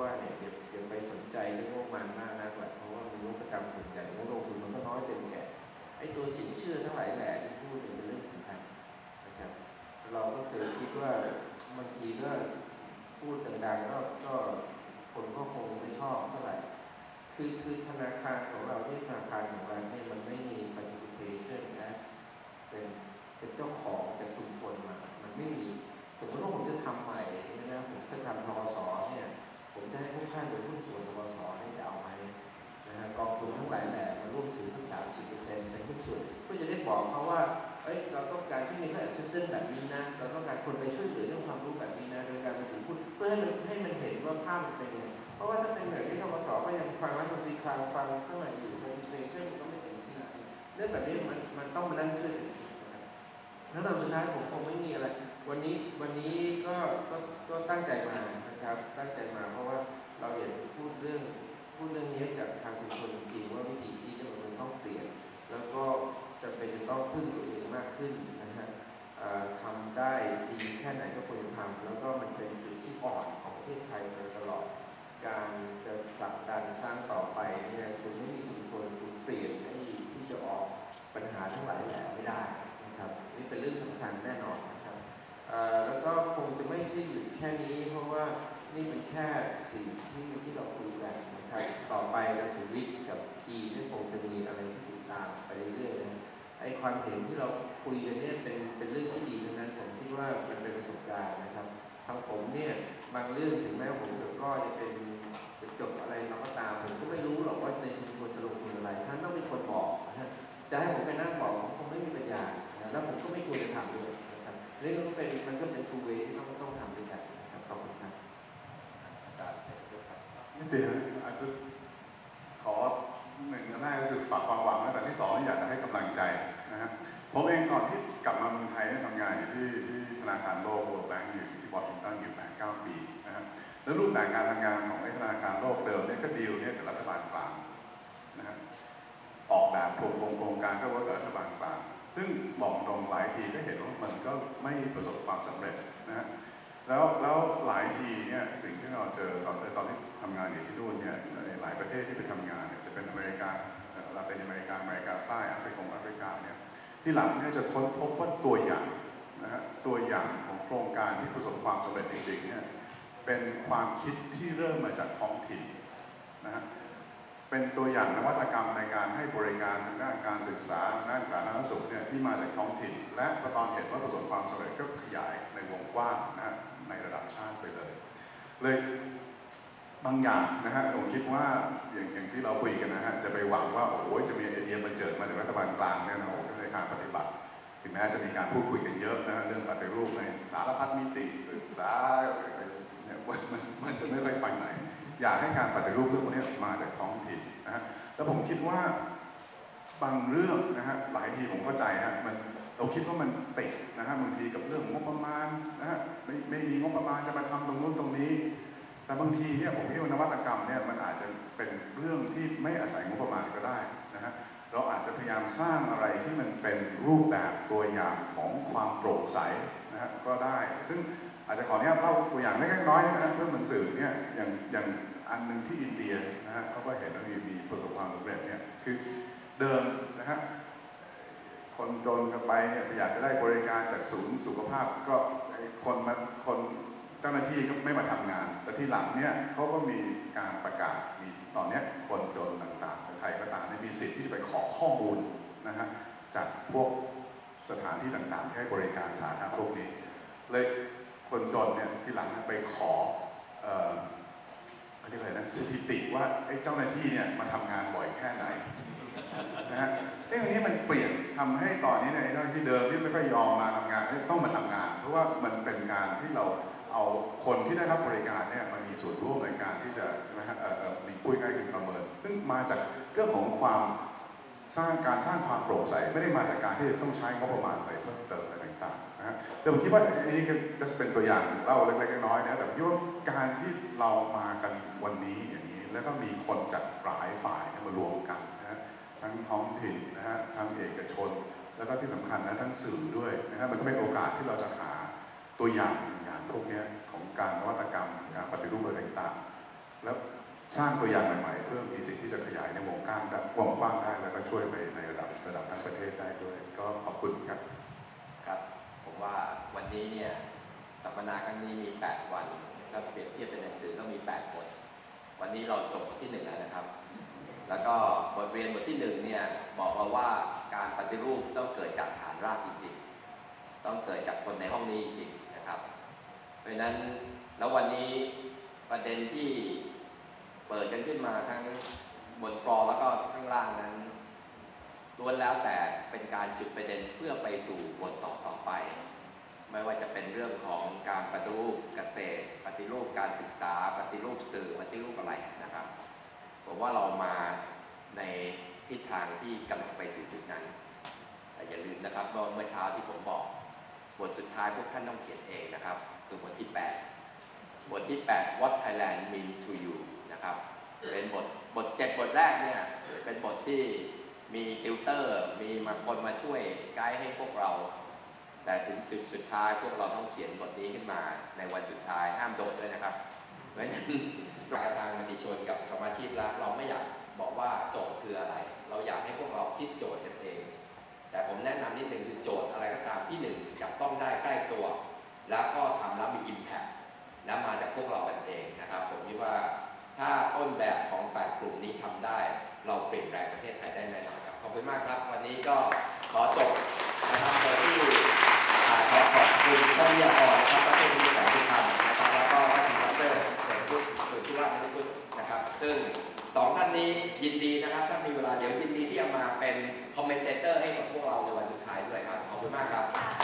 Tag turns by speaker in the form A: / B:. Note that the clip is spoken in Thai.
A: ว่าเนี่ยอย่าอย่าไปสนใจเรื่องงบประมาณมากนักแหละเพราะว่ามีงบประจำส่วนใหญ่งบลงทุนมันก็น้อยเต็มแก่ไอ้ตัวสินเชื่อทั้งหลายแหล่ที่พูดเนี่ยเป็นเรื่องสำคัญนะครับเราก็เคยคิดว่าบางทีก็พูดดังๆก็ก็คนก็คงไม่ชอบเท่าไหร่คือคือธนาคารของเราที่ธนาคารของเราเนี่ยมันไม่มี participation as เป็นเป็นเจ้าของจากชุมชนมา มันไม่มีสมมติว่าผมจะทำใหม่เนี่ยนะผมจะทำทกส จะให้ทุกท่านเป็นหุ้นส่วนทกสให้จะเอาไหมนะฮะกองทุนทั้งหลายแหล่มาร่วมถือทั้งสามสิบเปอร์เซ็นต์เป็นหุ้นส่วนเพื่อจะได้บอกเขาว่าเอ้ยเราต้องการที่มีเขา assistant แบบนี้นะเราต้องการคนไปช่วยเหลือเรื่องความรู้แบบนี้นะโดยการมาถือหุ้นเพื่อให้มันให้มันเห็นว่าภาพมันเป็นยังไงเพราะว่าถ้าเป็นแบบที่ทกสก็ยังฟังรัฐมนตรีคลังฟังข้างในอยู่ presentation ก็ไม่เต็มที่เรื่องแบบนี้มันมันต้องมานั่งช่วยกันคิดนะครับแล้วตอนสุดท้ายผมคงไม่มีอะไรวันนี้วันนี้ก็ก็ก็ตั้งใจมา นะครับตั้งใจมาเพราะว่าเราอยากพูดเรื่องพูดเรื่องนี้กับทางชุมชนจริงว่าวิธีคิดเนี่ยมันต้องเปลี่ยน แล้วก็จะเป็นจะต้องพึ่งตัวเองมากขึ้นนะฮะทำได้ดีแค่ไหนก็ควรจะทำแล้วก็มันเป็นจุดที่อ่อนของประเทศไทยมาตลอด การจะผลักดันสร้างต่อไปเนี่ยคุณไม่มีชุมชนคุณเปลี่ยนให้ที่จะออกปัญหาทั้งหลายแหล่ไม่ได้นะครับนี่เป็นเรื่องสำคัญแน่นอน ใช่หยุดแค่นี้ เพราะว่านี่เป็นแค่สิ่งที่ที่เราคุยกันนะครับต่อไปเราสุวิทย์กับทีนี่คงจะมีอะไรที่ติดตามไปเรื่อยๆนะไอ้ความเห็นที่เราคุยกันเนี่ยเป็นเป็นเรื่องที่ดีทั้งนั้นผมคิดว่ามันเป็นประสบการณ์นะครับทางผมเนี่ยบางเรื่องถึงแม้ผมจะก็จะเป็นจะจบอะไรเราก็ตามผมก็ไม่รู้หรอกว่าในชุมชนจะลงทุนอะไรท่านต้องเป็นคนบอกนะฮะจะให้ผมไปนั่งบอกผมคงไม่มีปัญญานะแล้วผมก็ไม่ควรจะทำด้วย นะครับเรื่องก็เป็นมันก็เป็นทูเวที่ต้องต้องทำด้วยกันครับขอบคุณครับอาจารย์เสร็จแล้วครับ
B: นิดเดียวอาจจะขอหนึ่งอันแรกก็คือฝากความหวังนะแต่ที่สองอยากจะให้กำลังใจนะฮะผมเองก่อนที่กลับมาเมืองไทยได้ทำงานอยู่ที่ที่ธนาคารโลก World Bank อยู่ที่วอชิงตันอยู่แปดเก้าปีนะฮะแล้วรูปแบบการทำงานของธนาคารโลกเดิมเนี่ยก็ดีลเนี่ยกับรัฐบาลกลางนะฮะออกแบบโครงโครงการก็ว่ากับรัฐบาลกลาง ตรงทีก็เห็นว่ามันก็ไม่ประสบความสำเร็จนะฮะแล้วแล้วหลายทีเนี่ยสิ่งที่เราเจอตอนตอนที่ทำงานอยู่ที่นู่นเนี่ยในหลายประเทศที่ไปทำงานเนี่ยจะเป็นอเมริกาเอ่อลาตินอเมริกาอเมริกาใต้แอฟริกาแอฟริกาเนี่ยที่หลังเนี่ยจะค้นพบว่าตัวอย่างนะฮะตัวอย่างของโครงการที่ประสบความสำเร็จจริงๆเนี่ยเป็นความคิดที่เริ่มมาจากท้องถิ่นนะฮะ เป็นตัวอย่างนวัตกรรมในการให้บริการทางด้านการศึกษาทางด้านสาธารณสุขเนี่ยที่มาจากท้องถิ่น และพอตอนเห็นว่าประสบความสำเร็จก็ขยายในวงกว้างนะฮะในระดับชาติไปเลย เลยบางอย่างนะฮะผมคิดว่าอย่างอย่างที่เราคุยกันนะฮะจะไปหวังว่าโอ้โหจะมีไอเดียมันเจิดมาจากรัฐบาลกลางเนี่ยนะโอ้ในการปฏิบัติ ถึงแม้จะมีการพูดคุยกันเยอะนะฮะเรื่องปฏิรูปในสารพัดมิติศึกษาเนี่ยมันมันมันจะไม่ค่อยไปไหน อยากให้การปฏิรูปเรื่องพวกนี้มาจากท้องถิ่นนะฮะแล้วผมคิดว่าบางเรื่องนะฮะหลายทีผมเข้าใจฮะมันเราคิดว่ามันติดนะฮะบางทีกับเรื่องงบประมาณนะฮะไม่ไม่มีงบประมาณจะมาทำตรงนู้นตรงนี้ แต่บางทีเนี่ยผมคิดว่านวัตกรรมเนี่ยมันอาจจะเป็นเรื่องที่ไม่อาศัยงบประมาณก็ได้นะฮะเราอาจจะพยายามสร้างอะไรที่มันเป็นรูปแบบตัวอย่างของความโปร่งใสนะฮะก็ได้ ซึ่ง อาจจะขออนุญาตเล่าตัวอย่างเล็กน้อยนะเพื่อมันสื่อเนี่ยอย่างอย่างอันหนึ่งที่อินเดียนะฮะเขาก็เห็นว่ามีมีประสบความสำเร็จเนี่ยคือเดิมนะฮะคนจนกันไปเนี่ยอยากจะได้บริการจากศูนย์สุขภาพก็คนมาคนเจ้าหน้าที่ก็ไม่มาทำงาน แต่ที่หลังเนี่ยเขาก็มีการประกาศมีตอนเนี้ยคนจนต่างๆใครก็ตามที่มีสิทธิ์ที่จะไปขอข้อมูลนะฮะจากพวกสถานที่ต่างๆที่ให้บริการสาธารณะพวกนี้เลย คนจนเนี่ยที่หลังไปขอเขาเรียกอะไรนะสถิติว่าเจ้าหน้าที่เนี่ยมาทำงานบ่อยแค่ไหนนะฮะเรื่องนี้มันเปลี่ยนทำให้ตอนนี้เนี่ยเจ้าหน้าที่เดิมที่ไม่ค่อยยอมมาทำงานต้องมาทำงาน เพราะว่ามันเป็นการที่เราเอาคนที่ได้รับบริการเนี่ยมามีส่วนร่วมในการที่จะนะฮะเอ่อเอ่อมีปุ้ยกล้คือประเมิน ซึ่งมาจากเรื่องของความ สร้างการสร้างความโปร่งใสไม่ได้มาจากการที่จะต้องใช้งบประมาณอะไรเพิ่มเติมอะไรต่างๆนะฮะแต่ผมคิดว่าอันนี้ก็จะเป็นตัวอย่างเล่าเล็กๆน้อยๆนะแต่ผมคิดว่าการที่เรามากันวันนี้อย่างนี้ แล้วก็มีคนจากหลายฝ่ายมารวมกันนะฮะทั้งท้องถิ่นนะฮะทั้งเอกชน แล้วก็ที่สำคัญนะทั้งสื่อด้วยนะฮะมันก็เป็นโอกาสที่เราจะหาตัวอย่างอย่างพวกนี้ของการนวัตกรรมการปฏิรูปอะไรต่างๆแล้ว สร้างตัวอย่างใหม่ๆ เพื่อมีสิ่งที่จะขยายในวงกว้างได้วงกว้างได้แล้วก็ช่วยไปในระดับระดับทั้งประเทศได้ด้วย ก็ขอบคุณครับ
C: ครับผมว่าวันนี้เนี่ยสัมมนาครั้งนี้มี 8 วันถ้าเปรียบเทียบเป็นหนังสือก็มี 8 บท วันนี้เราจบบทที่1แล้วนะครับ แล้วก็บทเรียนบทที่1เนี่ยบอกเราว่าการปฏิรูปต้องเกิดจากฐานรากจริงๆ ต้องเกิดจากคนในห้องนี้จริงนะครับ เพราะฉะนั้นแล้ววันนี้ประเด็นที่ เปิดกันขึ้นมาทั้งบนฟลอร์แล้วก็ข้างล่างนั้นล้วนแล้วแต่เป็นการจุดประเด็นเพื่อไปสู่บทต่อต่อไป ไม่ว่าจะเป็นเรื่องของการปฏิรูปเกษตร ปฏิรูปการศึกษา ปฏิรูปสื่อปฏิรูปอะไรนะครับผมว่าเรามาในทิศทางที่กำลังไปสู่จุดนั้นแต่อย่าลืมนะครับว่าเมื่อเช้าที่ผมบอก บทสุดท้ายพวกท่านต้องเขียนเองนะครับ คือบทที่ 8 บทที่ 8 What Thailand means to you นะครับ เป็นบทบทเจ็ดบทแรกเนี่ยเป็นบทที่มีติวเตอร์ มีมาคนมาช่วยไกด์ให้พวกเรา แต่ถึงจุดสุดท้ายพวกเราต้องเขียนบทนี้ขึ้นมาในวันสุดท้ายห้ามโดดด้วยนะครับเพราะฉะนั้นการทางมติชนกับสมาชิกแล้วเราไม่อยากบอกว่าโจทย์คืออะไร เราอยากให้พวกเราคิดโจทย์กันเอง แต่ผมแนะนำนิดนึงคือโจทย์อะไรก็ตามที่หนึ่งจับต้องได้ใกล้ตัว แล้วก็ทำแล้วมี Impact และมาจากพวกเรากันเอง ถ้าต้นแบบของ8กลุ่มนี้ทำได้ เราเปลี่ยนแปลงประเทศไทยได้แน่นอนครับ ขอบคุณมากครับ วันนี้ก็ขอจบนะครับโดยที่ขอขอบคุณท่านวิทยากรนะครับดรวิทยาการที่ทำนะครับแล้วก็ท่านดรเสริมพุทธสุทธิวัฒน์นิพุทธนะครับ ซึ่งสองท่านนี้ยินดีนะครับ ถ้ามีเวลาเดี๋ยวยินดีที่จะมาเป็นคอมเมนเตเตอร์ให้กับพวกเราในวันสุดท้ายด้วยครับ ขอบคุณมากครับ